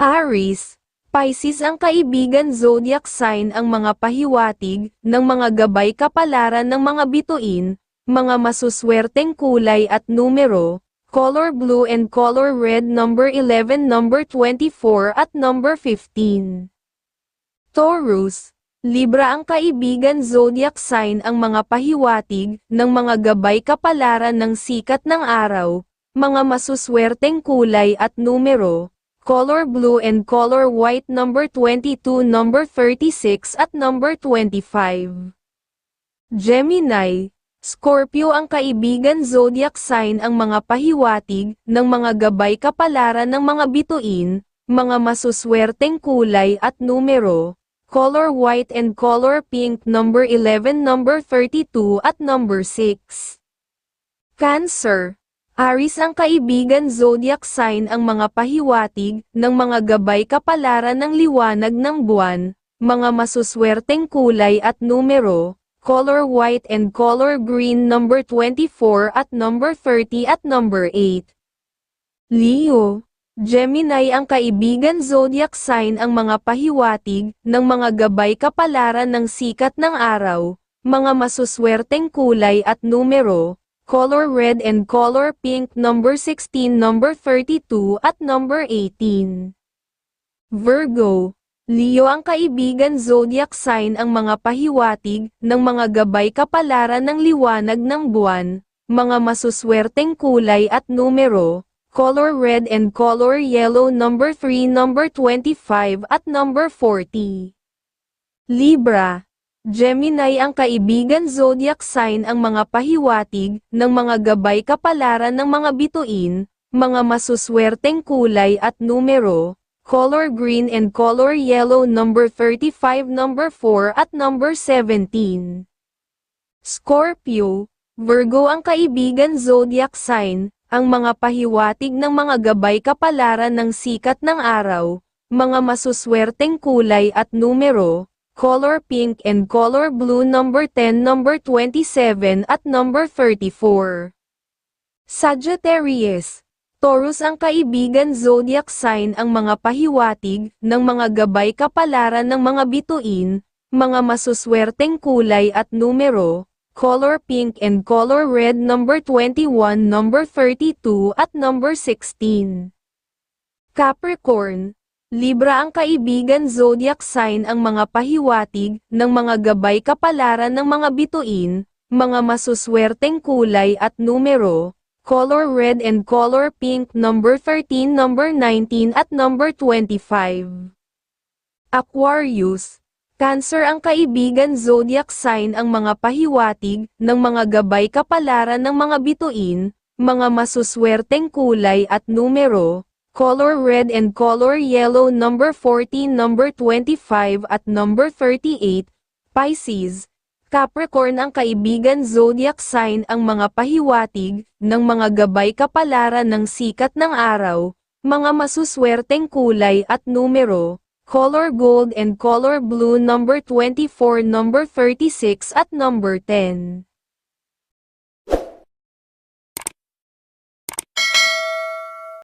Aries, Pisces ang kaibigan zodiac sign ang mga pahiwatig ng mga gabay kapalaran ng mga bituin, mga masuswerteng kulay at numero, color blue and color red number 11 number 24 at number 15. Taurus, Libra ang kaibigan zodiac sign ang mga pahiwatig ng mga gabay kapalaran ng sikat ng araw, mga masuswerteng kulay at numero, color blue and color white number 22 number 36 at number 25. Gemini, Scorpio ang kaibigan zodiac sign ang mga pahiwatig ng mga gabay kapalaran ng mga bituin, mga masuswerteng kulay at numero, color white and color pink number 11 number 32 at number 6. Cancer, Aris ang kaibigan zodiac sign ang mga pahiwatig ng mga gabay kapalaran ng liwanag ng buwan, mga masuswerteng kulay at numero, color white and color green number 24 at number 30 at number 8. Leo, Gemini ang kaibigan zodiac sign ang mga pahiwatig ng mga gabay kapalaran ng sikat ng araw, mga masuswerteng kulay at numero, color red and color pink number 16 number 32 at number 18. Virgo, Leo ang kaibigan zodiac sign ang mga pahiwatig ng mga gabay kapalaran ng liwanag ng buwan, mga masuswerteng kulay at numero, color red and color yellow number 3 number 25 at number 40. Libra, Gemini ang kaibigan zodiac sign ang mga pahiwatig ng mga gabay kapalaran ng mga bituin, mga masuswerteng kulay at numero, color green and color yellow number 35 number 4 at number 17. Scorpio, Virgo ang kaibigan zodiac sign, ang mga pahiwatig ng mga gabay kapalaran ng sikat ng araw, mga masuswerteng kulay at numero, color pink and color blue number 10 number 27 at number 34. Sagittarius, Taurus ang kaibigan zodiac sign ang mga pahiwatig ng mga gabay kapalaran ng mga bituin, mga masuswerteng kulay at numero, color pink and color red number 21 number 32 at number 16. Capricorn, Libra ang kaibigan zodiac sign ang mga pahiwatig ng mga gabay kapalaran ng mga bituin, mga masuswerteng kulay at numero, color red and color pink number 13 number 19 at number 25. Aquarius, Cancer ang kaibigan zodiac sign ang mga pahiwatig ng mga gabay kapalaran ng mga bituin, mga masuswerteng kulay at numero, color red and color yellow number 14 number 25 at number 38, Pisces, Capricorn ang kaibigan zodiac sign ang mga pahiwatig ng mga gabay kapalaran ng sikat ng araw, mga masuswerteng kulay at numero, color gold and color blue number 24 number 36 at number 10.